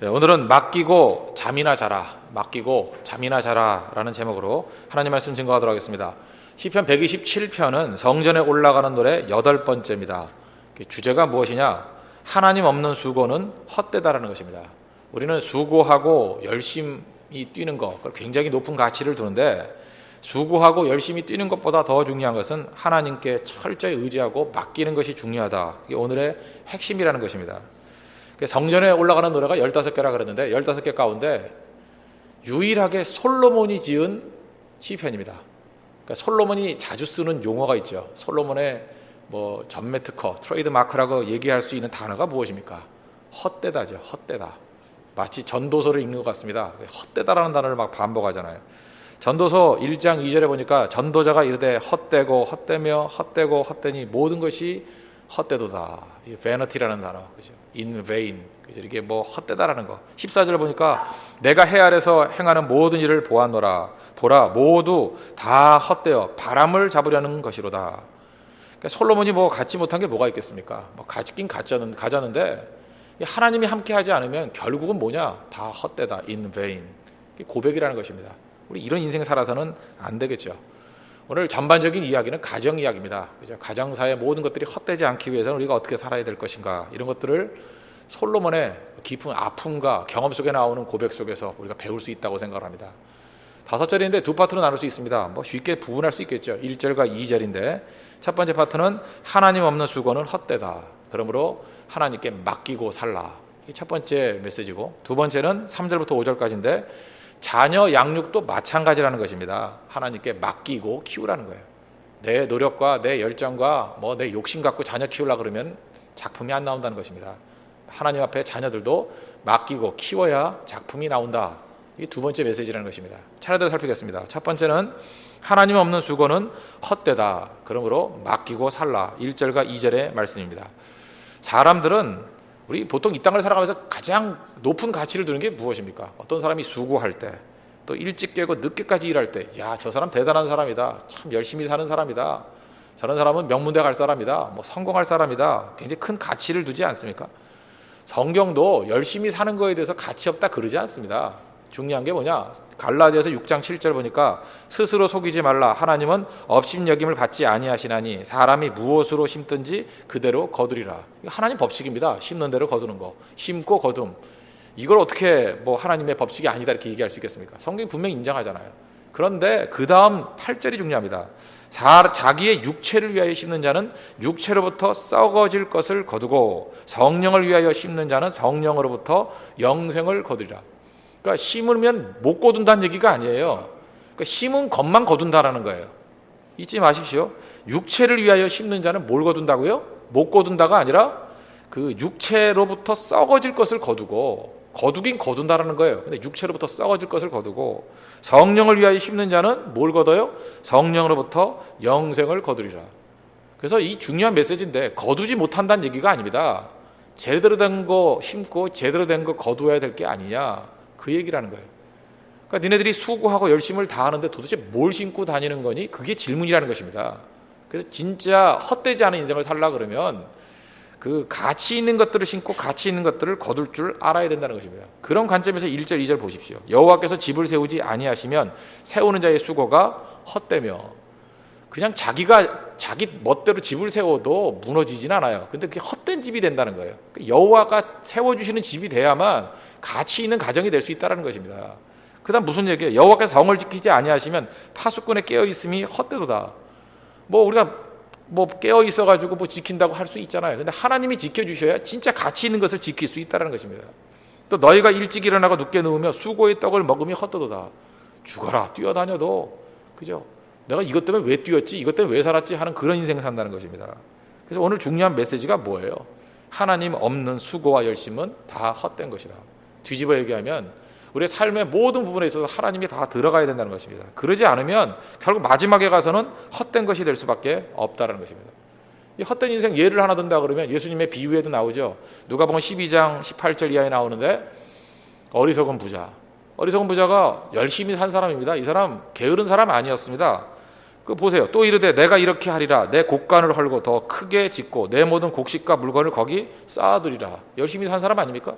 네, 오늘은 맡기고 잠이나 자라, 맡기고 잠이나 자라라는 제목으로 하나님 말씀 증거하도록 하겠습니다. 시편 127편은 성전에 올라가는 노래 여덟 번째입니다. 주제가 무엇이냐? 하나님 없는 수고는 헛되다라는 것입니다. 우리는 수고하고 열심히 뛰는 것, 굉장히 높은 가치를 두는데 수고하고 열심히 뛰는 것보다 더 중요한 것은 하나님께 철저히 의지하고 맡기는 것이 중요하다. 이게 오늘의 핵심이라는 것입니다. 그 성전에 올라가는 노래가 15개라 그랬는데 15개 가운데 유일하게 솔로몬이 지은 시편입니다. 그러니까 솔로몬이 자주 쓰는 용어가 있죠. 솔로몬의 뭐 전매 특허, 트레이드 마크라고 얘기할 수 있는 단어가 무엇입니까? 헛되다죠. 헛되다. 마치 전도서를 읽는 것 같습니다. 헛되다라는 단어를 막 반복하잖아요. 전도서 1장 2절에 보니까 전도자가 이르되 헛되고 헛되며 헛되고 헛되니 모든 것이 헛되도다. 이 vanity,라는 단어, 그죠? In vain, 그죠? 이게 뭐 헛되다라는 거. 14절 보니까 내가 해 아래서 행하는 모든 일을 보았노라. 보라, 모두 다 헛되어 바람을 잡으려는 것이로다. 그러니까 솔로몬이 뭐 갖지 못한 게 뭐가 있겠습니까? 뭐 가지긴 가자는 가자는데 하나님이 함께 하지 않으면 결국은 뭐냐? 다 헛되다. In vain. 고백이라는 것입니다. 우리 이런 인생 살아서는 안 되겠죠. 오늘 전반적인 이야기는 가정 이야기입니다. 그죠? 가정사의 모든 것들이 헛되지 않기 위해서는 우리가 어떻게 살아야 될 것인가 이런 것들을 솔로몬의 깊은 아픔과 경험 속에 나오는 고백 속에서 우리가 배울 수 있다고 생각을 합니다. 다섯 절인데 두 파트로 나눌 수 있습니다. 뭐 쉽게 부분할 수 있겠죠. 1절과 2절인데 첫 번째 파트는 하나님 없는 수고는 헛되다. 그러므로 하나님께 맡기고 살라. 첫 번째 메시지고 두 번째는 3절부터 5절까지인데 자녀 양육도 마찬가지라는 것입니다. 하나님께 맡기고 키우라는 거예요. 내 노력과 내 열정과 뭐 내 욕심 갖고 자녀 키우려 그러면 작품이 안 나온다는 것입니다. 하나님 앞에 자녀들도 맡기고 키워야 작품이 나온다. 이게 두 번째 메시지라는 것입니다. 차례대로 살피겠습니다. 첫 번째는 하나님 없는 수고는 헛되다. 그러므로 맡기고 살라. 1절과 2절의 말씀입니다. 사람들은 우리 보통 이 땅을 살아가면서 가장 높은 가치를 두는 게 무엇입니까? 어떤 사람이 수고할 때, 또 일찍 깨고 늦게까지 일할 때, 야, 저 사람 대단한 사람이다. 참 열심히 사는 사람이다. 저런 사람은 명문대 갈 사람이다. 뭐 성공할 사람이다. 굉장히 큰 가치를 두지 않습니까? 성경도 열심히 사는 거에 대해서 가치 없다 그러지 않습니다. 중요한 게 뭐냐? 갈라디아서 6장 7절 보니까 스스로 속이지 말라. 하나님은 업심여김을 받지 아니하시나니 사람이 무엇으로 심든지 그대로 거두리라. 하나님 법칙입니다. 심는 대로 거두는 거. 심고 거둠. 이걸 어떻게 뭐 하나님의 법칙이 아니다 이렇게 얘기할 수 있겠습니까? 성경이 분명히 인정하잖아요. 그런데 그 다음 8절이 중요합니다. 자기의 육체를 위하여 심는 자는 육체로부터 썩어질 것을 거두고 성령을 위하여 심는 자는 성령으로부터 영생을 거두리라. 그러니까 심으면 못 거둔다는 얘기가 아니에요. 그러니까 심은 것만 거둔다라는 거예요. 잊지 마십시오. 육체를 위하여 심는 자는 뭘 거둔다고요? 못 거둔다가 아니라 그 육체로부터 썩어질 것을 거두고 거두긴 거둔다라는 거예요. 근데 육체로부터 썩어질 것을 거두고 성령을 위하여 심는 자는 뭘 거둬요? 성령으로부터 영생을 거두리라. 그래서 이 중요한 메시지인데 거두지 못한다는 얘기가 아닙니다. 제대로 된 거 심고 제대로 된 거 거두어야 될 게 아니냐. 그 얘기라는 거예요. 그러니까 니네들이 수고하고 열심을 다하는데 도대체 뭘 신고 다니는 거니? 그게 질문이라는 것입니다. 그래서 진짜 헛되지 않은 인생을 살라 그러면 그 가치 있는 것들을 신고 가치 있는 것들을 거둘 줄 알아야 된다는 것입니다. 그런 관점에서 1절 2절 보십시오. 여호와께서 집을 세우지 아니하시면 세우는 자의 수고가 헛되며 그냥 자기가 자기 멋대로 집을 세워도 무너지진 않아요. 근데 그게 헛된 집이 된다는 거예요. 여호와가 세워 주시는 집이 돼야만 가치 있는 가정이 될 수 있다는 것입니다. 그다음 무슨 얘기예요? 여호와께서 성을 지키지 아니하시면 파수꾼에 깨어 있음이 헛되도다. 뭐 우리가 뭐 깨어 있어 가지고 뭐 지킨다고 할 수 있잖아요. 근데 하나님이 지켜 주셔야 진짜 가치 있는 것을 지킬 수 있다는 것입니다. 또 너희가 일찍 일어나고 늦게 누우며 수고의 떡을 먹으면 헛되도다. 죽어라 뛰어다녀도 그죠? 내가 이것 때문에 왜 뛰었지? 이것 때문에 왜 살았지? 하는 그런 인생을 산다는 것입니다. 그래서 오늘 중요한 메시지가 뭐예요? 하나님 없는 수고와 열심은 다 헛된 것이다. 뒤집어 얘기하면 우리의 삶의 모든 부분에 있어서 하나님이 다 들어가야 된다는 것입니다. 그러지 않으면 결국 마지막에 가서는 헛된 것이 될 수밖에 없다는 것입니다. 이 헛된 인생 예를 하나 든다 그러면 예수님의 비유에도 나오죠. 누가 보면 12장 18절 이하에 나오는데 어리석은 부자. 어리석은 부자가 열심히 산 사람입니다. 이 사람 게으른 사람 아니었습니다. 그 보세요. 또 이르되 내가 이렇게 하리라. 내 곡간을 헐고 더 크게 짓고 내 모든 곡식과 물건을 거기 쌓아두리라. 열심히 산 사람 아닙니까?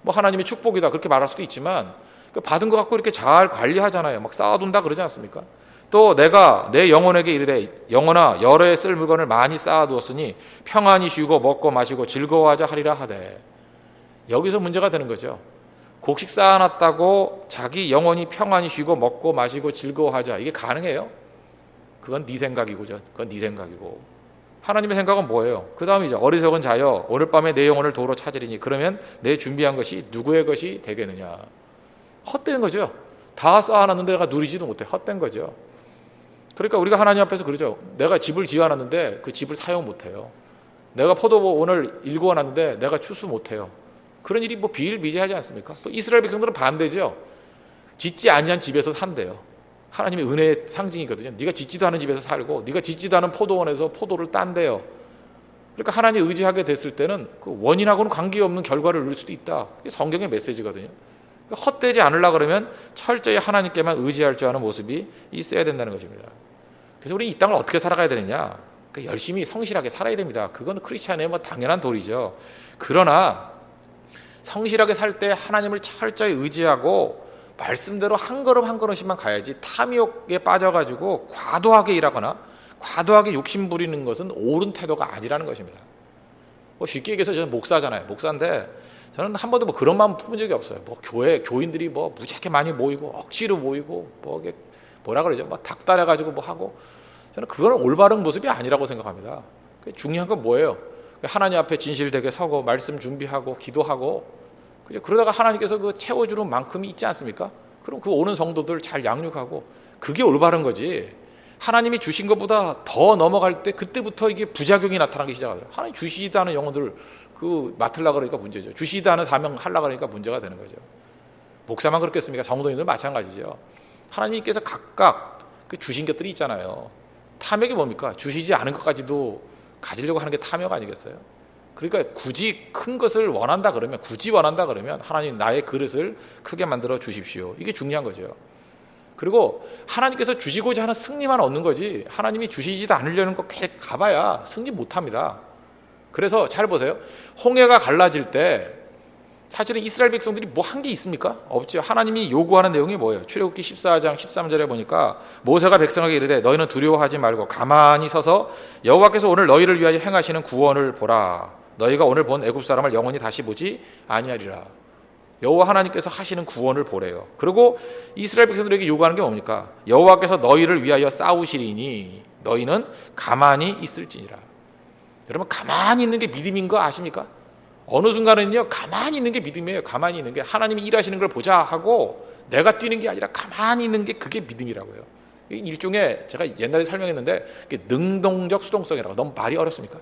뭐 하나님의 축복이다 그렇게 말할 수도 있지만 그 받은 거 갖고 이렇게 잘 관리하잖아요. 막 쌓아둔다 그러지 않습니까? 또 내가 내 영혼에게 이르되 영혼아 여러 해쓸 물건을 많이 쌓아두었으니 평안히 쉬고 먹고 마시고 즐거워하자 하리라 하되 여기서 문제가 되는 거죠. 곡식 쌓아놨다고 자기 영혼이 평안히 쉬고 먹고 마시고 즐거워하자 이게 가능해요? 그건 네 생각이고 그건 네 생각이고 하나님의 생각은 뭐예요? 그 다음에 이제 어리석은 자여 오늘 밤에 내 영혼을 도로 찾으리니 그러면 내 준비한 것이 누구의 것이 되겠느냐 헛된 거죠. 다 쌓아놨는데 내가 누리지도 못해 헛된 거죠. 그러니까 우리가 하나님 앞에서 그러죠. 내가 집을 지어놨는데 그 집을 사용 못해요. 내가 포도보 오늘 일구어놨는데 내가 추수 못해요. 그런 일이 뭐 비일비재하지 않습니까? 또 이스라엘 백성들은 반대죠. 짓지 아니한 집에서 산대요. 하나님의 은혜의 상징이거든요. 네가 짓지도 않은 집에서 살고 네가 짓지도 않은 포도원에서 포도를 딴대요. 그러니까 하나님 의지하게 됐을 때는 그 원인하고는 관계없는 결과를 누릴 수도 있다. 이게 성경의 메시지거든요. 그러니까 헛되지 않으려 그러면 철저히 하나님께만 의지할 줄 아는 모습이 있어야 된다는 것입니다. 그래서 우리 이 땅을 어떻게 살아가야 되느냐? 그러니까 열심히 성실하게 살아야 됩니다. 그건 크리스찬의 뭐 당연한 도리죠. 그러나 성실하게 살 때 하나님을 철저히 의지하고 말씀대로 한 걸음 한 걸음씩만 가야지 탐욕에 빠져가지고 과도하게 일하거나 과도하게 욕심 부리는 것은 옳은 태도가 아니라는 것입니다. 뭐 쉽게 얘기해서 저는 목사잖아요. 목사인데 저는 한 번도 뭐 그런 마음 품은 적이 없어요. 뭐 교회 교인들이 뭐 무지하게 많이 모이고 억지로 모이고 뭐 이게 뭐라 그러죠? 막 닥달해 가지고 뭐 하고 저는 그건 올바른 모습이 아니라고 생각합니다. 중요한 건 뭐예요? 하나님 앞에 진실되게 서고 말씀 준비하고 기도하고 그러다가 하나님께서 그 채워주는 만큼이 있지 않습니까? 그럼 그 오는 성도들 잘 양육하고 그게 올바른 거지. 하나님이 주신 것보다 더 넘어갈 때 그때부터 이게 부작용이 나타나기 시작하더라고요. 하나님 주시다는 영혼들 그 맡으려 그러니까 문제죠. 주시다는 사명 하려 그러니까 문제가 되는 거죠. 목사만 그렇겠습니까? 성도님들 마찬가지죠. 하나님께서 각각 그 주신 것들이 있잖아요. 탐욕이 뭡니까? 주시지 않은 것까지도 가지려고 하는 게 탐욕 아니겠어요? 그러니까 굳이 큰 것을 원한다 그러면 굳이 원한다 그러면 하나님 나의 그릇을 크게 만들어 주십시오. 이게 중요한 거죠. 그리고 하나님께서 주시고자 하는 승리만 얻는 거지 하나님이 주시지도 않으려는 거 가봐야 승리 못합니다. 그래서 잘 보세요. 홍해가 갈라질 때 사실은 이스라엘 백성들이 뭐 한 게 있습니까? 없죠. 하나님이 요구하는 내용이 뭐예요? 출애굽기 14장 13절에 보니까 모세가 백성에게 이르되 너희는 두려워하지 말고 가만히 서서 여호와께서 오늘 너희를 위하여 행하시는 구원을 보라. 너희가 오늘 본 애굽 사람을 영원히 다시 보지 아니하리라. 여호와 하나님께서 하시는 구원을 보래요. 그리고 이스라엘 백성들에게 요구하는 게 뭡니까? 여호와께서 너희를 위하여 싸우시리니 너희는 가만히 있을지니라. 여러분 가만히 있는 게 믿음인 거 아십니까? 어느 순간에는요 가만히 있는 게 믿음이에요. 가만히 있는 게 하나님이 일하시는 걸 보자 하고 내가 뛰는 게 아니라 가만히 있는 게 그게 믿음이라고요. 일종의 제가 옛날에 설명했는데 능동적 수동성이라고 너무 말이 어렵습니까?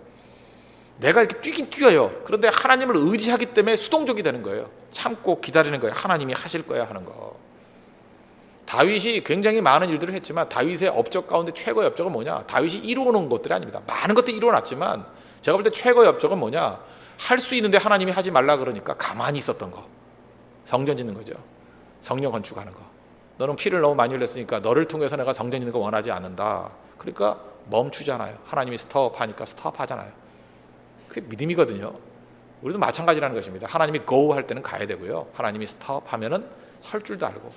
내가 이렇게 뛰긴 뛰어요. 그런데 하나님을 의지하기 때문에 수동적이 되는 거예요. 참고 기다리는 거예요. 하나님이 하실 거야 하는 거. 다윗이 굉장히 많은 일들을 했지만 다윗의 업적 가운데 최고의 업적은 뭐냐? 다윗이 이루어놓은 것들이 아닙니다. 많은 것들 이루어놨지만 제가 볼 때 최고의 업적은 뭐냐? 할 수 있는데 하나님이 하지 말라 그러니까 가만히 있었던 거. 성전 짓는 거죠. 성령 건축하는 거. 너는 피를 너무 많이 흘렸으니까 너를 통해서 내가 성전 짓는 거 원하지 않는다. 그러니까 멈추잖아요. 하나님이 스톱하니까 스톱하잖아요. 그게 믿음이거든요. 우리도 마찬가지라는 것입니다. 하나님이 go 할 때는 가야 되고요. 하나님이 stop 하면은 설 줄도 알고.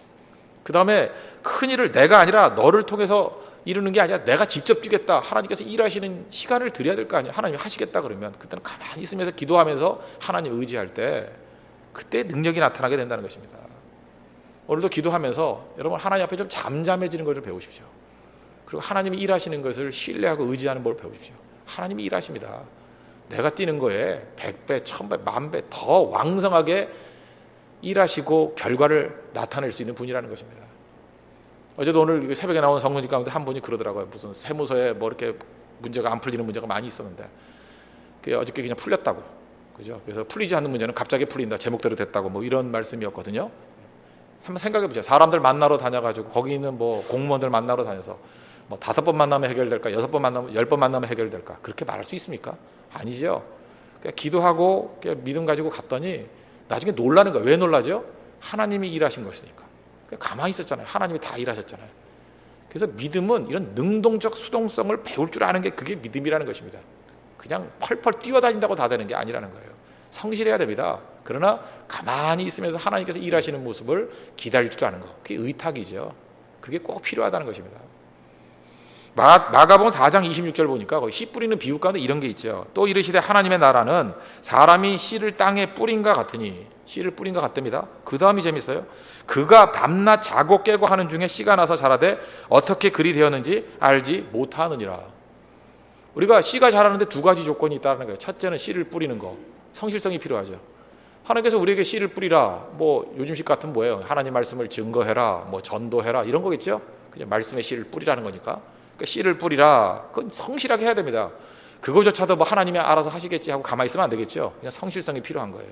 그 다음에 큰 일을 내가 아니라 너를 통해서 이루는 게 아니라 내가 직접 뛰겠다. 하나님께서 일하시는 시간을 드려야 될 거 아니에요. 하나님이 하시겠다 그러면 그때는 가만히 있으면서 기도하면서 하나님 의지할 때 그때 능력이 나타나게 된다는 것입니다. 오늘도 기도하면서 여러분 하나님 앞에 좀 잠잠해지는 것을 배우십시오. 그리고 하나님이 일하시는 것을 신뢰하고 의지하는 법 배우십시오. 하나님이 일하십니다. 내가 뛰는 거에 백배, 천배, 만배 더 왕성하게 일하시고 결과를 나타낼 수 있는 분이라는 것입니다. 어제도 오늘 새벽에 나온 성문지 가운데 한 분이 그러더라고요. 무슨 세무서에 뭐 이렇게 문제가 안 풀리는 문제가 많이 있었는데 그 어저께 그냥 풀렸다고. 그죠? 그래서 풀리지 않는 문제는 갑자기 풀린다. 제목대로 됐다고 뭐 이런 말씀이었거든요. 한번 생각해 보죠. 사람들 만나러 다녀가지고 거기 있는 뭐 공무원들 만나러 다녀서 뭐 다섯 번 만나면 해결될까, 여섯 번 만나면 열 번 만나면 해결될까 그렇게 말할 수 있습니까? 아니죠. 그러니까 기도하고 믿음 가지고 갔더니 나중에 놀라는 거예요. 왜 놀라죠? 하나님이 일하신 것이니까. 가만히 있었잖아요. 하나님이 다 일하셨잖아요. 그래서 믿음은 이런 능동적 수동성을 배울 줄 아는 게 그게 믿음이라는 것입니다. 그냥 펄펄 뛰어다닌다고 다 되는 게 아니라는 거예요. 성실해야 됩니다. 그러나 가만히 있으면서 하나님께서 일하시는 모습을 기다릴 줄 아는 거. 그게 의탁이죠. 그게 꼭 필요하다는 것입니다. 마, 마가복음 4장 26절 보니까 거기 씨 뿌리는 비유 가운데 이런 게 있죠. 또 이르시되 하나님의 나라는 사람이 씨를 땅에 뿌린가 같으니 씨를 뿌린가 같답니다. 그 다음이 재밌어요. 그가 밤낮 자고 깨고 하는 중에 씨가 나서 자라되 어떻게 그리 되었는지 알지 못하느니라. 우리가 씨가 자라는데 두 가지 조건이 있다는 거예요. 첫째는 씨를 뿌리는 거, 성실성이 필요하죠. 하나님께서 우리에게 씨를 뿌리라. 뭐 요즘식 같은 뭐예요? 하나님 말씀을 증거해라, 뭐 전도해라 이런 거겠죠. 그냥 말씀의 씨를 뿌리라는 거니까. 그러니까 씨를 뿌리라. 그건 성실하게 해야 됩니다. 그거조차도 뭐 하나님이 알아서 하시겠지 하고 가만히 있으면 안 되겠죠. 그냥 성실성이 필요한 거예요.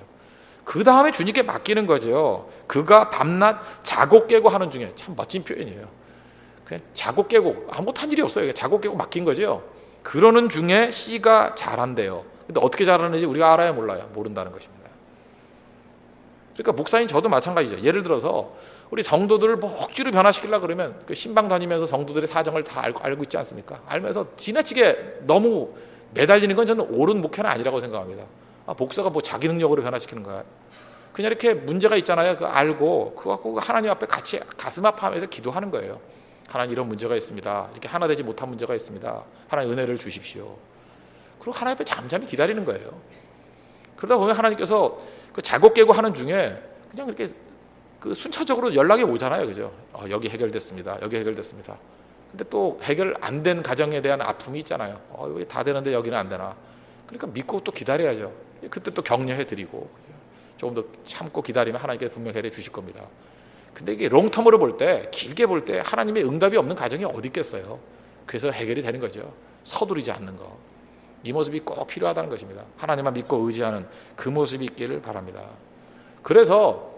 그 다음에 주님께 맡기는 거죠. 그가 밤낮 자고 깨고 하는 중에 참 멋진 표현이에요. 그냥 자고 깨고 아무것도 한 일이 없어요. 자고 깨고 맡긴 거죠. 그러는 중에 씨가 자란대요. 근데 어떻게 자라는지 우리가 알아야 몰라요. 모른다는 것입니다. 그러니까 목사님 저도 마찬가지죠. 예를 들어서 우리 성도들을 뭐 억지로 변화시키려 그러면 그 신방 다니면서 성도들의 사정을 다 알고, 알고 있지 않습니까? 알면서 지나치게 너무 매달리는 건 저는 옳은 목회는 아니라고 생각합니다. 아, 목사가 뭐 자기 능력으로 변화시키는 거야. 그냥 이렇게 문제가 있잖아요. 그 알고 그거 갖고 하나님 앞에 같이 가슴 아파하면서 기도하는 거예요. 하나님 이런 문제가 있습니다. 이렇게 하나 되지 못한 문제가 있습니다. 하나님 은혜를 주십시오. 그리고 하나님 앞에 잠잠히 기다리는 거예요. 그러다 보면 하나님께서 그 자고 깨고 하는 중에 그냥 이렇게 그 순차적으로 연락이 오잖아요. 그죠? 어, 여기 해결됐습니다. 여기 해결됐습니다. 근데 또 해결 안 된 가정에 대한 아픔이 있잖아요. 어, 여기 다 되는데 여기는 안 되나. 그러니까 믿고 또 기다려야죠. 그때 또 격려해 드리고 조금 더 참고 기다리면 하나님께 분명 해결해 주실 겁니다. 근데 이게 롱텀으로 볼 때, 길게 볼 때 하나님의 응답이 없는 가정이 어디 있겠어요. 그래서 해결이 되는 거죠. 서두르지 않는 거. 이 모습이 꼭 필요하다는 것입니다. 하나님만 믿고 의지하는 그 모습이 있기를 바랍니다. 그래서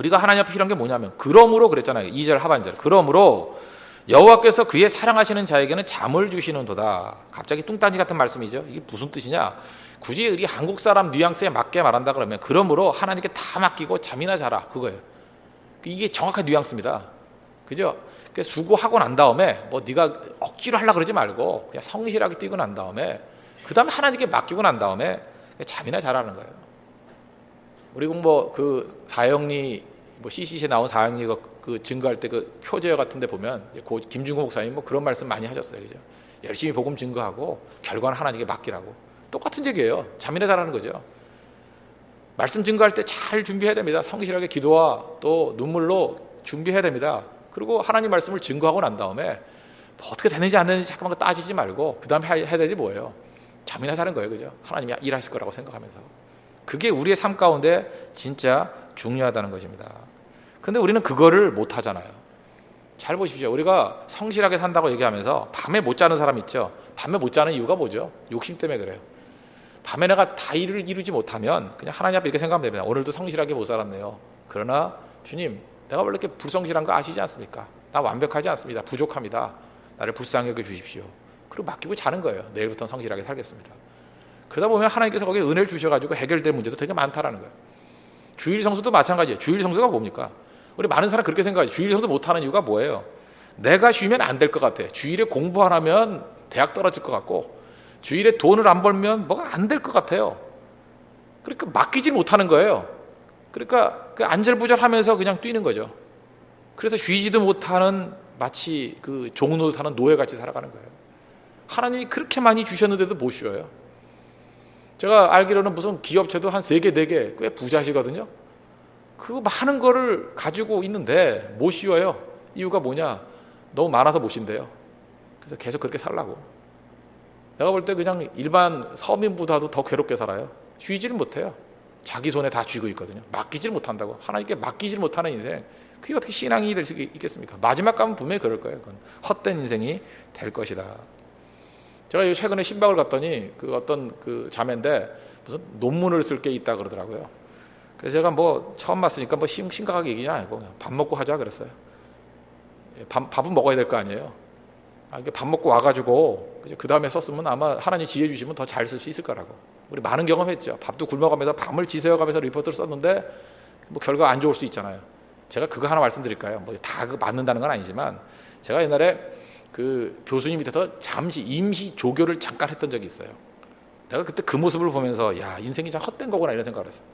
우리가 하나님 앞에 필요한 게 뭐냐면 그러므로 그랬잖아요. 2절 하반절. 그러므로 여호와께서 그의 사랑하시는 자에게는 잠을 주시는도다. 갑자기 뚱딴지 같은 말씀이죠. 이게 무슨 뜻이냐? 굳이 우리 한국 사람 뉘앙스에 맞게 말한다 그러면 그러므로 하나님께 다 맡기고 잠이나 자라 그거예요. 이게 정확한 뉘앙스입니다. 그죠? 그 수고하고 난 다음에 뭐 네가 억지로 하려 그러지 말고 그냥 성실하게 뛰고 난 다음에 그 다음에 하나님께 맡기고 난 다음에 잠이나 자라는 거예요. 우리 뭐그 사형리 뭐 CCC에 나온 사형리 그 증거할 때 그 표제 같은 데 보면 고 김중호 목사님 뭐 그런 말씀 많이 하셨어요, 그죠? 열심히 복음 증거하고 결과는 하나님께 맡기라고 똑같은 얘기예요. 잠이나 자라는 거죠. 말씀 증거할 때 잘 준비해야 됩니다. 성실하게 기도와 또 눈물로 준비해야 됩니다. 그리고 하나님 말씀을 증거하고 난 다음에 뭐 어떻게 되는지 안 되는지 잠깐만 따지지 말고 그 다음에 해야 될 일이 뭐예요? 잠이나 자는 거예요, 그죠? 하나님이 일하실 거라고 생각하면서 그게 우리의 삶 가운데 진짜 중요하다는 것입니다. 근데 우리는 그거를 못 하잖아요. 잘 보십시오. 우리가 성실하게 산다고 얘기하면서 밤에 못 자는 사람 있죠. 밤에 못 자는 이유가 뭐죠? 욕심 때문에 그래요. 밤에 내가 다 일을 이루지 못하면 그냥 하나님 앞에 이렇게 생각하면 됩니다. 오늘도 성실하게 못 살았네요. 그러나 주님, 내가 원래 이렇게 불성실한 거 아시지 않습니까? 나 완벽하지 않습니다. 부족합니다. 나를 여겨 주십시오. 그리고 맡기고 자는 거예요. 내일부터 성실하게 살겠습니다. 그러다 보면 하나님께서 거기에 은혜를 주셔가지고 해결될 문제도 되게 많다라는 거예요. 주일 성수도 마찬가지예요. 주일 성수가 뭡니까? 우리 많은 사람 그렇게 생각해요. 주일 성수 못하는 이유가 뭐예요? 내가 쉬면 안 될 것 같아. 주일에 공부 안 하면 대학 떨어질 것 같고 주일에 돈을 안 벌면 뭐가 안 될 것 같아요. 그러니까 맡기지 못하는 거예요. 그러니까 그 안절부절하면서 그냥 뛰는 거죠. 그래서 쉬지도 못하는 마치 그 종노릇 하는 노예같이 살아가는 거예요. 하나님이 그렇게 많이 주셨는데도 못 쉬어요. 제가 알기로는 무슨 기업체도 한 세 개, 네 개 꽤 부자시거든요. 그 많은 거를 가지고 있는데 못 쉬어요. 이유가 뭐냐? 너무 많아서 못 쉰대요. 그래서 계속 그렇게 살라고. 내가 볼 때 그냥 일반 서민보다도 더 괴롭게 살아요. 쉬지를 못해요. 자기 손에 다 쥐고 있거든요. 맡기질 못한다고. 하나님께 맡기질 못하는 인생. 그게 어떻게 신앙이 될 수 있겠습니까? 마지막 가면 분명히 그럴 거예요. 그건 헛된 인생이 될 것이다. 제가 최근에 신방을 갔더니 그 어떤 그 자매인데 무슨 논문을 쓸 게 있다 그러더라고요. 그래서 제가 뭐 처음 봤으니까 뭐 심, 심각하게 얘기는 아니고 밥 먹고 하자 그랬어요. 밥, 밥은 먹어야 될 거 아니에요. 아, 밥 먹고 와가지고 그 다음에 썼으면 아마 하나님 지혜 주시면 더 잘 쓸 수 있을 거라고. 우리 많은 경험했죠. 밥도 굶어가면서 밤을 지새워가면서 리포트를 썼는데 뭐 결과 안 좋을 수 있잖아요. 제가 그거 하나 말씀드릴까요? 뭐다 그 맞는다는 건 아니지만 제가 옛날에 그 교수님 밑에서 잠시 임시 조교를 잠깐 했던 적이 있어요. 내가 그때 그 모습을 보면서 야 인생이 참 헛된 거구나 이런 생각을 했어요.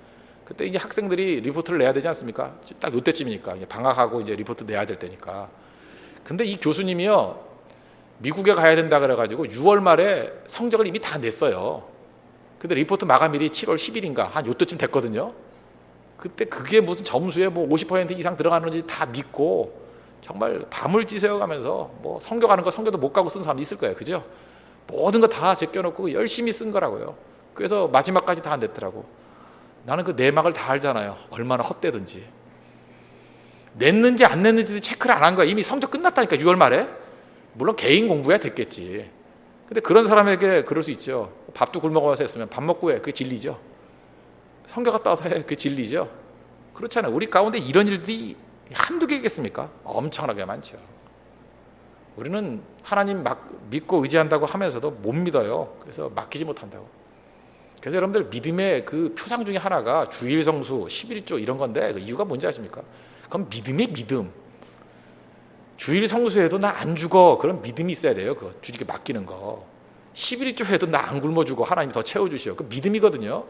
그때 이제 학생들이 리포트를 내야 되지 않습니까? 딱 요때쯤이니까 이제 방학하고 이제 리포트 내야 될 때니까. 근데 이 교수님이요 미국에 가야 된다 그래가지고 6월 말에 성적을 이미 다 냈어요. 근데 리포트 마감일이 7월 10일인가 한 요때쯤 됐거든요. 그때 그게 무슨 점수에 뭐 50% 이상 들어가는지 다 믿고 정말 밤을 지새워가면서 뭐 성경하는 거 성경도 못 가고 쓴 사람 있을 거예요, 그죠? 모든 거 다 제껴놓고 열심히 쓴 거라고요. 그래서 마지막까지 다 안 됐더라고. 나는 그 내막을 다 알잖아요. 얼마나 헛되든지. 냈는지 안 냈는지도 체크를 안 한 거야. 이미 성적 끝났다니까 6월 말에. 물론 개인 공부야 됐겠지. 근데 그런 사람에게 그럴 수 있죠. 밥도 굶어 가면서 했으면 밥 먹고 해. 그게 진리죠. 성경 갔다 와서 해. 그게 진리죠. 그렇잖아요. 우리 가운데 이런 일들이 한두 개겠습니까? 엄청나게 많죠. 우리는 하나님 막 믿고 의지한다고 하면서도 못 믿어요. 그래서 맡기지 못한다고. 그래서 여러분들 믿음의 그 표상 중에 하나가 주일 성수, 11조 이런 건데 그 이유가 뭔지 아십니까? 그건 믿음의 믿음. 주일 성수해도 나 안 죽어. 그런 믿음이 있어야 돼요. 그거 주님께 맡기는 거. 11조 해도 나 안 굶어 주고 하나님이 더 채워 주시오. 그 믿음이거든요.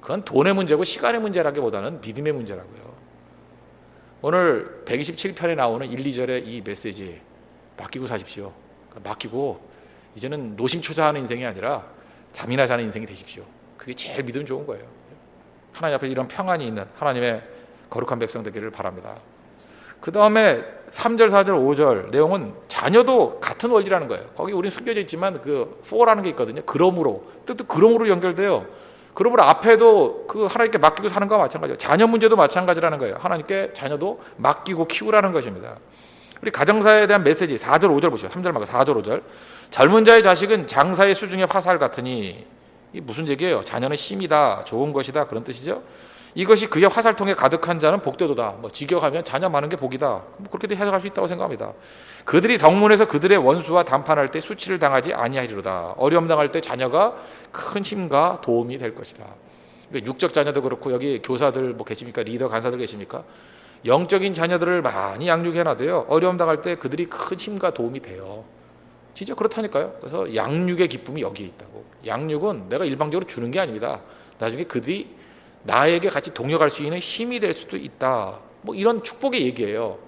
그건 돈의 문제고 시간의 문제라기보다는 믿음의 문제라고요. 오늘 127편에 나오는 1, 2절의 이 메시지 맡기고 사십시오. 그러니까 맡기고 이제는 노심초사하는 인생이 아니라 잠이나 자는 인생이 되십시오. 그게 제일 믿음 좋은 거예요. 하나님 앞에 이런 평안이 있는 하나님의 거룩한 백성 되기를 바랍니다. 그 다음에 3절, 4절, 5절 내용은 자녀도 같은 원리라는 거예요. 거기 우린 숨겨져 있지만 그 for라는 게 있거든요. 그러므로 뜻도 그러므로 연결돼요. 그러므로 앞에도 그 하나님께 맡기고 사는 거와 마찬가지예요. 자녀 문제도 마찬가지라는 거예요. 하나님께 자녀도 맡기고 키우라는 것입니다. 우리 가정사에 대한 메시지 4절, 5절 보시죠. 3절 말고 4절, 5절. 젊은 자의 자식은 장사의 수중의 화살 같으니 이 무슨 얘기예요? 자녀는 힘이다, 좋은 것이다 그런 뜻이죠. 이것이 그의 화살통에 가득한 자는 복되도다. 뭐 직역하면 자녀 많은 게 복이다. 뭐 그렇게도 해석할 수 있다고 생각합니다. 그들이 성문에서 그들의 원수와 담판할 때 수치를 당하지 아니하리로다. 어려움 당할 때 자녀가 큰 힘과 도움이 될 것이다. 그러니까 육적 자녀도 그렇고 여기 교사들 뭐 계십니까? 리더 간사들 계십니까? 영적인 자녀들을 많이 양육해 놔도요 어려움 당할 때 그들이 큰 힘과 도움이 돼요. 진짜 그렇다니까요. 그래서 양육의 기쁨이 여기에 있다고. 양육은 내가 일방적으로 주는 게 아닙니다. 나중에 그들이 나에게 같이 동역할 수 있는 힘이 될 수도 있다. 뭐 이런 축복의 얘기예요.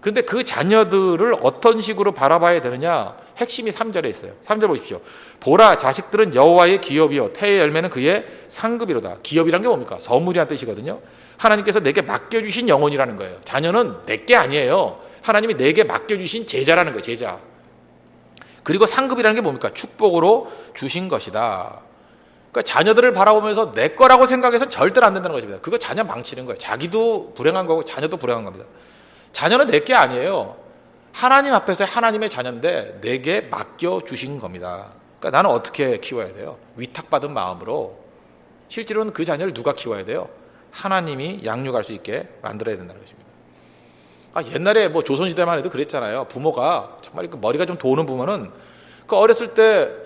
그런데 그 자녀들을 어떤 식으로 바라봐야 되느냐? 핵심이 3절에 있어요. 3절 보십시오. 보라 자식들은 여호와의 기업이요 태의 열매는 그의 상급이로다. 기업이란 게 뭡니까? 선물이란 뜻이거든요. 하나님께서 내게 맡겨 주신 영혼이라는 거예요. 자녀는 내게 아니에요. 하나님이 내게 맡겨 주신 제자라는 거예요. 제자. 그리고 상급이라는 게 뭡니까? 축복으로 주신 것이다. 그러니까 자녀들을 바라보면서 내 거라고 생각해서는 절대로 안 된다는 것입니다. 그거 자녀 망치는 거예요. 자기도 불행한 거고 자녀도 불행한 겁니다. 자녀는 내 게 아니에요. 하나님 앞에서 하나님의 자녀인데 내게 맡겨 주신 겁니다. 그러니까 나는 어떻게 키워야 돼요? 위탁받은 마음으로 실제로는 그 자녀를 누가 키워야 돼요? 하나님이 양육할 수 있게 만들어야 된다는 것입니다. 아, 옛날에 뭐 조선시대만 해도 그랬잖아요. 부모가 정말 그 머리가 좀 도는 부모는 그 어렸을 때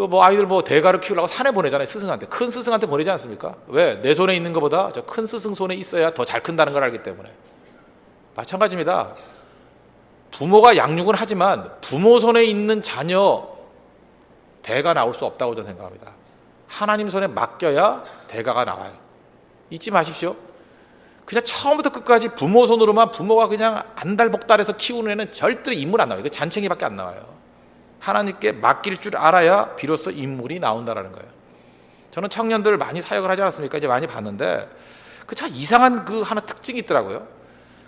그 뭐 아이들 뭐 대가를 키우려고 산에 보내잖아요. 스승한테. 큰 스승한테 보내지 않습니까? 왜? 내 손에 있는 것보다 저 큰 스승 손에 있어야 더 잘 큰다는 걸 알기 때문에. 마찬가지입니다. 부모가 양육은 하지만 부모 손에 있는 자녀 대가 나올 수 없다고 저는 생각합니다. 하나님 손에 맡겨야 대가가 나와요. 잊지 마십시오. 그냥 처음부터 끝까지 부모 손으로만 부모가 그냥 안달복달해서 키우는 애는 절대로 인물 안 나와요. 잔챙이밖에 안 나와요. 하나님께 맡길 줄 알아야 비로소 인물이 나온다라는 거예요. 저는 청년들 많이 사역을 하지 않았습니까? 이제 많이 봤는데 그 참 이상한 그 하나 특징이 있더라고요.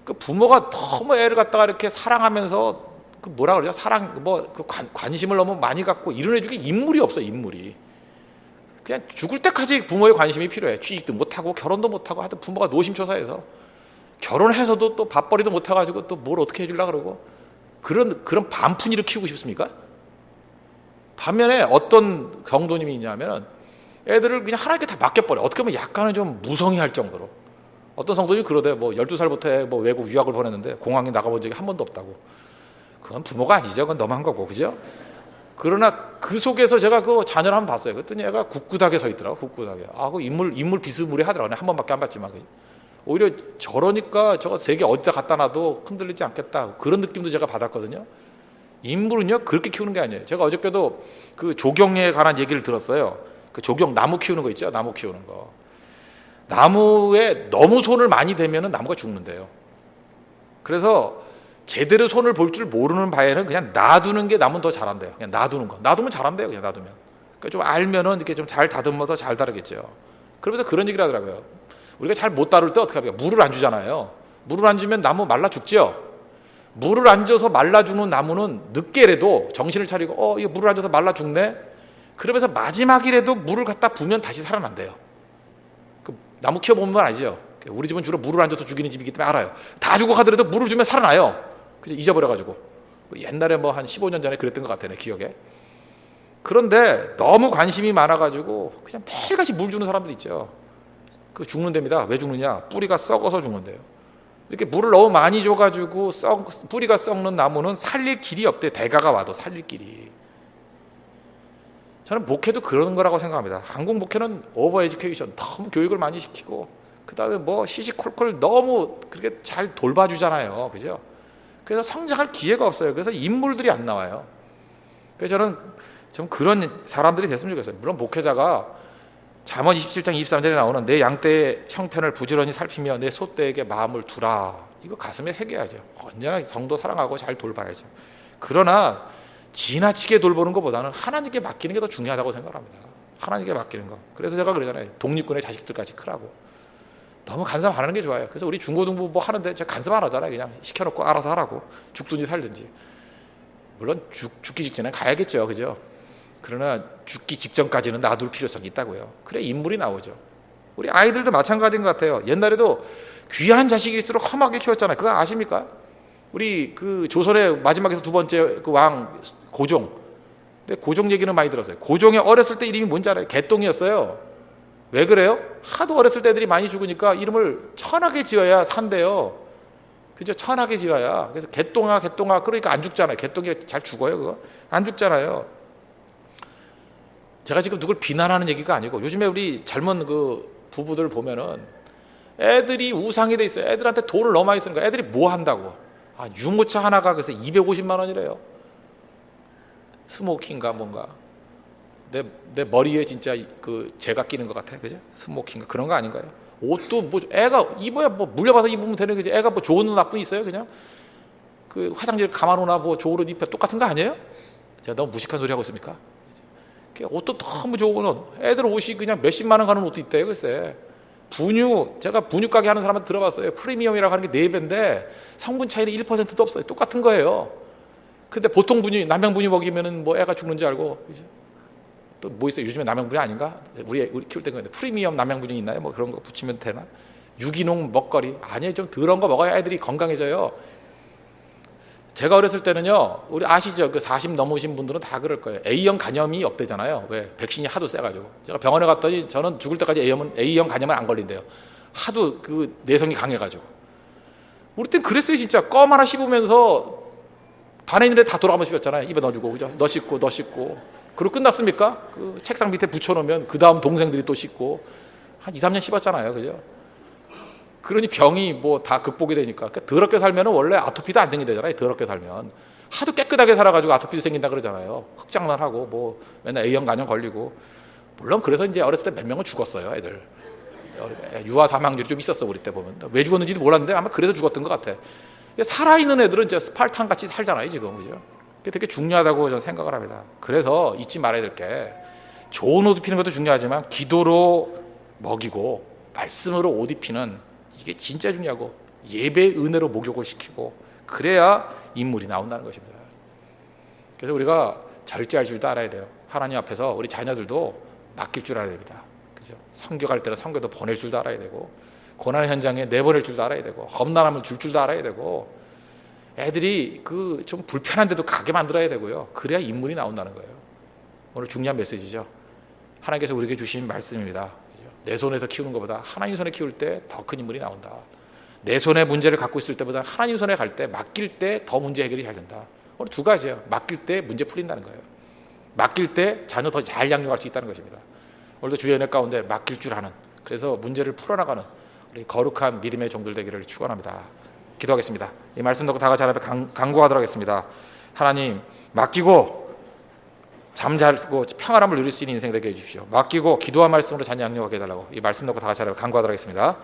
그 부모가 너무 애를 갖다가 이렇게 사랑하면서 그 뭐라 그러죠? 사랑 뭐 그 관심을 너무 많이 갖고 이런 애 중에 인물이 없어 인물이. 그냥 죽을 때까지 부모의 관심이 필요해. 취직도 못하고 결혼도 못하고 하여튼 부모가 노심초사해서 결혼해서도 또 밥벌이도 못해가지고 또 뭘 어떻게 해주려 그러고 그런 그런 반푼이를 키우고 싶습니까? 반면에 어떤 정도님이 있냐면은 애들을 그냥 하나님께 다 맡겨버려. 어떻게 보면 약간은 좀 무성의할 정도로. 어떤 성도님이 그러대. 뭐 12살부터 뭐 외국 유학을 보냈는데 공항에 나가본 적이 한 번도 없다고. 그건 부모가 아니죠. 그건 너무한 거고. 그죠? 그러나 그 속에서 제가 그 자녀를 한번 봤어요. 그랬더니 얘가 굳굳하게 서 있더라고. 굳굳하게. 아, 그 인물 인물 비스무리하더라고. 한 번밖에 안 봤지만. 그죠? 오히려 저러니까 저거 세계 어디다 갖다 놔도 흔들리지 않겠다. 그런 느낌도 제가 받았거든요. 인물은요 그렇게 키우는 게 아니에요. 제가 어저께도 그 조경에 관한 얘기를 들었어요. 그 조경 나무 키우는 거 있죠, 나무 키우는 거. 나무에 너무 손을 많이 대면은 나무가 죽는데요. 그래서 제대로 손을 볼 줄 모르는 바에는 그냥 놔두는 게 나무는 더 잘한대요. 그냥 놔두는 거. 놔두면 잘한대요. 그냥 놔두면. 그러니까 좀 알면은 이렇게 좀 잘 다듬어서 잘 다루겠죠. 그러면서 그런 얘기를 하더라고요. 우리가 잘 못 다룰 때 어떻게 합니까? 물을 안 주잖아요. 물을 안 주면 나무 말라 죽지요. 물을 안 줘서 말라 죽는 나무는 늦게라도 정신을 차리고 어 이거 물을 안 줘서 말라 죽네. 그러면서 마지막이라도 물을 갖다 부면 다시 살아난대요. 그 나무 키워 보면 알죠. 우리 집은 주로 물을 안 줘서 죽이는 집이기 때문에 알아요. 다 죽어 가더라도 물을 주면 살아나요. 그죠? 잊어버려 가지고 옛날에 뭐 한 15년 전에 그랬던 것 같아 내 기억에. 그런데 너무 관심이 많아가지고 그냥 매일같이 물 주는 사람들 있죠. 그 죽는답니다. 왜 죽느냐? 뿌리가 썩어서 죽는데요. 이렇게 물을 너무 많이 줘가지고 썩, 뿌리가 썩는 나무는 살릴 길이 없대. 대가가 와도 살릴 길이. 저는 목회도 그런 거라고 생각합니다. 한국 목회는 오버 에듀케이션 너무 교육을 많이 시키고 그다음에 뭐 시시콜콜 너무 그렇게 잘 돌봐주잖아요. 그죠? 그래서 성장할 기회가 없어요. 그래서 인물들이 안 나와요. 그래서 저는 좀 그런 사람들이 됐으면 좋겠어요. 물론 목회자가 잠언 27장 23절에 나오는 내 양떼의 형편을 부지런히 살피며 내 소떼에게 마음을 두라. 이거 가슴에 새겨야죠. 언제나 성도 사랑하고 잘 돌봐야죠. 그러나 지나치게 돌보는 것보다는 하나님께 맡기는 게 더 중요하다고 생각합니다. 하나님께 맡기는 거. 그래서 제가 그러잖아요. 독립군의 자식들까지 크라고. 너무 간섭 안 하는 게 좋아요. 그래서 우리 중고등부 뭐 하는데 제가 간섭 안 하잖아요. 그냥 시켜놓고 알아서 하라고. 죽든지 살든지. 물론 죽, 죽기 직전에 가야겠죠. 그죠? 그러나 죽기 직전까지는 놔둘 필요성이 있다고요. 그래 인물이 나오죠. 우리 아이들도 마찬가지인 것 같아요. 옛날에도 귀한 자식일수록 험하게 키웠잖아요. 그거 아십니까? 우리 그 조선의 마지막에서 두 번째 그 왕 고종. 근데 고종 얘기는 많이 들었어요. 고종의 어렸을 때 이름이 뭔지 알아요? 개똥이었어요. 왜 그래요? 하도 어렸을 때 애들이 많이 죽으니까 이름을 천하게 지어야 산대요. 그죠? 천하게 지어야. 그래서 개똥아, 개똥아. 그러니까 안 죽잖아요. 개똥이 잘 죽어요, 그거? 안 죽잖아요. 제가 지금 누굴 비난하는 얘기가 아니고 요즘에 우리 젊은 그 부부들 보면은 애들이 우상이 돼 있어요. 애들한테 돈을 너무 많이 쓰니까 애들이 뭐 한다고? 아, 유모차 하나가 그래서 250만 원이래요. 스모킹가 뭔가. 내, 내 머리에 진짜 그 제가 끼는 것 같아. 그죠? 스모킹가 그런 거 아닌가요? 옷도 뭐 애가 입어야 뭐 물려봐서 입으면 되는 거지. 애가 뭐 좋은 옷 나쁜 옷 있어요? 그냥 그 화장실 가만 오나 뭐 좋은 옷 입혀 똑같은 거 아니에요? 제가 너무 무식한 소리 하고 있습니까? 옷도 너무 좋은 옷. 애들 옷이 그냥 몇십만 원 가는 옷도 있대요, 글쎄. 분유, 제가 분유 가게 하는 사람한테 들어봤어요. 프리미엄이라고 하는 게네 배인데 성분 차이는 1%도 없어요. 똑같은 거예요. 근데 보통 분유, 남양 분유 먹이면은 뭐 애가 죽는 줄 알고. 또 뭐 있어요? 요즘에 남양 분유 아닌가? 우리, 우리 키울 때 그런데 프리미엄 남양 분유 있나요? 뭐 그런 거 붙이면 되나? 유기농 먹거리. 아니에요. 좀 더러운 거 먹어야 애들이 건강해져요. 제가 어렸을 때는요, 우리 아시죠? 그 40 넘으신 분들은 다 그럴 거예요. A형 간염이 없대잖아요. 왜? 백신이 하도 세가지고. 제가 병원에 갔더니 저는 죽을 때까지 A형은, A형 간염은 안 걸린대요. 하도 그 내성이 강해가지고. 우리 땐 그랬어요, 진짜. 껌 하나 씹으면서 애다 돌아가면 씹었잖아요. 입에 넣어주고, 그죠? 너 씹고, 너 씹고. 그리고 끝났습니까? 그 책상 밑에 붙여놓으면 그 다음 동생들이 또 씹고. 한 2, 3년 씹었잖아요. 그죠? 그러니 병이 뭐 다 극복이 되니까 그러니까 더럽게 살면 원래 아토피도 안 생긴다잖아요. 더럽게 살면 하도 깨끗하게 살아가지고 아토피도 생긴다 그러잖아요. 흑장난 하고 뭐 맨날 A형 간염 걸리고 물론 그래서 이제 어렸을 때 몇 명은 죽었어요. 애들 유아 사망률이 좀 있었어 우리 때 보면 왜 죽었는지도 몰랐는데 아마 그래서 죽었던 것 같아. 살아 있는 애들은 이제 스팔탄 같이 살잖아요 지금 그죠? 그게 되게 중요하다고 저는 생각을 합니다. 그래서 잊지 말아야 될 게 좋은 옷 입히는 것도 중요하지만 기도로 먹이고 말씀으로 옷 입히는 이게 진짜 중요하고 예배 은혜로 목욕을 시키고 그래야 인물이 나온다는 것입니다. 그래서 우리가 절제할 줄도 알아야 돼요. 하나님 앞에서 우리 자녀들도 맡길 줄 알아야 됩니다. 그죠? 성교 갈 때는 성교도 보낼 줄도 알아야 되고 고난 현장에 내보낼 줄도 알아야 되고 험난함을 줄 줄도 알아야 되고 애들이 그 좀 불편한데도 가게 만들어야 되고요. 그래야 인물이 나온다는 거예요. 오늘 중요한 메시지죠. 하나님께서 우리에게 주신 말씀입니다. 내 손에서 키우는 것보다 하나님 손에 키울 때 더 큰 인물이 나온다. 내 손에 문제를 갖고 있을 때보다 하나님 손에 갈 때 맡길 때 더 문제 해결이 잘 된다. 오늘 두 가지예요. 맡길 때 문제 풀린다는 거예요. 맡길 때 자녀 더 잘 양육할 수 있다는 것입니다. 오늘도 주의 은혜 가운데 맡길 줄 아는 그래서 문제를 풀어나가는 우리 거룩한 믿음의 종들 되기를 축원합니다. 기도하겠습니다. 이 말씀 듣고 다 같이 하나님 강구하도록 하겠습니다. 하나님 맡기고 잠자고 평안함을 누릴 수 있는 인생 되게 해주십시오. 맡기고 기도와 말씀으로 자녀 양육하게 해달라고 이 말씀 놓고 다 같이 하라고 간구하도록 하겠습니다.